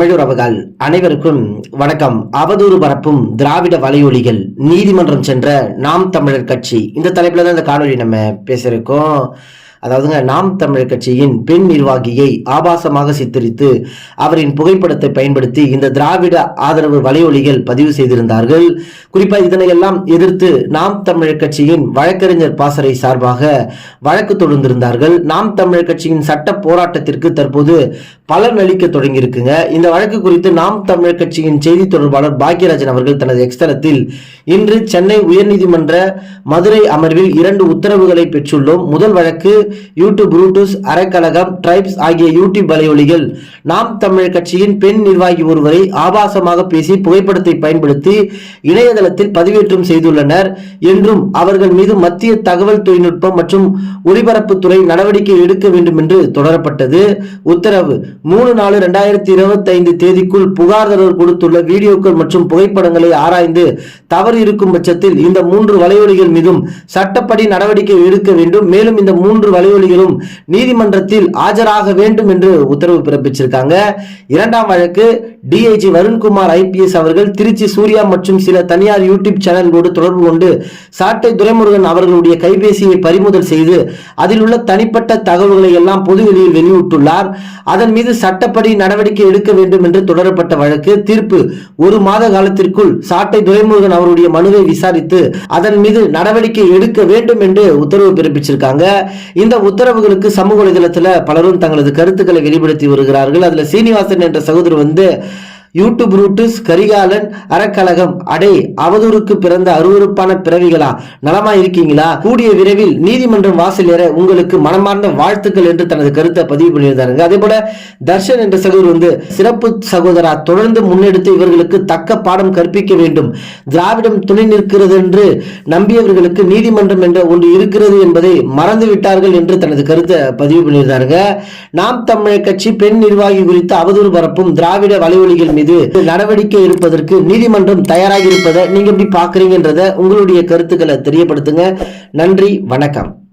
தமிழுறவுகள் அனைவருக்கும் வணக்கம். அவதூறு பரப்பும் திராவிட வலையொலிகள் நீதிமன்றம் சென்ற நாம் தமிழர் கட்சி. இந்த தலைப்புல தான் இந்த காணொலி நம்ம பேசியிருக்கோம் அதாவதுங்க நாம் தமிழர் கட்சியின் பெண் நிர்வாகியை ஆபாசமாக சித்தரித்து அவரின் புகைப்படத்தை பயன்படுத்தி இந்த திராவிட ஆதரவு வலையொலிகள் பதிவு செய்திருந்தார்கள். குறிப்பாக இதனை எல்லாம் எதிர்த்து நாம் தமிழர் கட்சியின் வழக்கறிஞர் பாசறை சார்பாக வழக்கு தொடர்ந்திருந்தார்கள் நாம் தமிழர் கட்சியின் சட்ட போராட்டத்திற்கு தற்போது பலன் அளிக்க தொடங்கியிருக்குங்க. இந்த வழக்கு குறித்து நாம் தமிழர் கட்சியின் செய்தி தொடர்பாளர் பாக்யராஜன் அவர்கள் தனது எக்ஸ்தலத்தில் இன்று சென்னை உயர்நீதிமன்ற மதுரை அமர்வில் இரண்டு உத்தரவுகளை பெற்றுள்ளோம். முதல் வழக்கு யூடியூப் ரூட்டூஸ் அறக்கழகம் ட்ரைப்ஸ் ஆகிய யூடியூப் வலையொலிகள் நாம் தமிழர் கட்சியின் பெண் நிர்வாகி ஒருவரை ஆபாசமாக பேசி புகைப்படத்தை பயன்படுத்தி இணையதளத்தில் பதிவேற்றம் செய்துள்ளனர். என்றும் அவர்கள் மீது மத்திய தகவல் தொழில்நுட்பம் மற்றும் ஒலிபரப்புத்துறை நடவடிக்கை எடுக்க வேண்டும் என்று தொடரப்பட்டது. உத்தரவு மூணு நாலு ரெண்டாயிரத்தி இருபத்தி ஐந்து தேதிக்குள் புகார்தாரர் கொடுத்துள்ள வீடியோக்கள் மற்றும் புகைப்படங்களை ஆராய்ந்து தவறு இருக்கும் பட்சத்தில் இந்த மூன்று வலையொலிகள் மீதும் சட்டப்படி நடவடிக்கை எடுக்க வேண்டும். மேலும் இந்த மூன்று வலையொலிகளும் நீதிமன்றத்தில் ஆஜராக வேண்டும் என்று உத்தரவு பிறப்பிச்சிருக்காங்க. இரண்டாம் வழக்கு டிஐஜி வருண்குமார் ஐபிஎஸ் அவர்கள் திருச்சி சூர்யா மற்றும் சில தனியார் யூடியூப் சேனல்களோடு தொடர்பு கொண்டு சாட்டை துரைமுருகன் அவர்களுடைய கைபேசியை பறிமுதல் செய்து அதில் உள்ள தனிப்பட்ட தகவல்களை எல்லாம் பொதுவெளியில் வெளியிட்டுள்ளார். அதன் மீது சட்டப்படி நடவடிக்கை எடுக்க வேண்டும் என்று தொடரப்பட்ட வழக்கு தீர்ப்பு ஒரு மாத காலத்திற்குள் சாட்டை துரைமுருகன் அவருடைய மனுவை விசாரித்து அதன் மீது நடவடிக்கை எடுக்க வேண்டும் என்று உத்தரவு பிறப்பிச்சிருக்காங்க. இந்த உத்தரவுகளுக்கு சமூக வலைதளத்தில் பலரும் தங்களது கருத்துக்களை வெளிப்படுத்தி வருகிறார்கள். அதில் சீனிவாசன் என்ற சகோதரர் வந்து யூடியூப் ரூட்டுஸ் கரிகாலன் அறக்கழகம் அடே அவதூறுக்கு பிறந்த அருவருப்பான பிறவிகளா? நலமா இருக்கீங்களா? கூடிய விரைவில் நீதிமன்றம் வாசல் ஏற உங்களுக்கு மனமார்ந்த வாழ்த்துக்கள் என்று தனது கருத்தை பதிவு பண்ணியிருந்தாருங்க. அதே போல தர்ஷன் என்ற சகோதரர் வந்து சிறப்பு சகோதரா தொடர்ந்து முன்னெடுத்து இவர்களுக்கு தக்க பாடம் கற்பிக்க வேண்டும். திராவிடம் துணை நிற்கிறது என்று நம்பியவர்களுக்கு நீதிமன்றம் என்ற ஒன்று இருக்கிறது என்பதை மறந்து விட்டார்கள் என்று தனது கருத்தை பதிவு பண்ணியிருந்தாருங்க. நாம் தமிழர் கட்சி பெண் நிர்வாகி குறித்து அவதூறு பரப்பும் திராவிட வலைவலிகள் மீது நடவடிக்கை எடுப்பதற்கு நீதிமன்றம் தயாராகி இருப்பதை நீங்க எப்படி பாக்குறீங்கன்றத உங்களுடைய கருத்துக்களை தெரியப்படுத்துங்க. நன்றி வணக்கம்.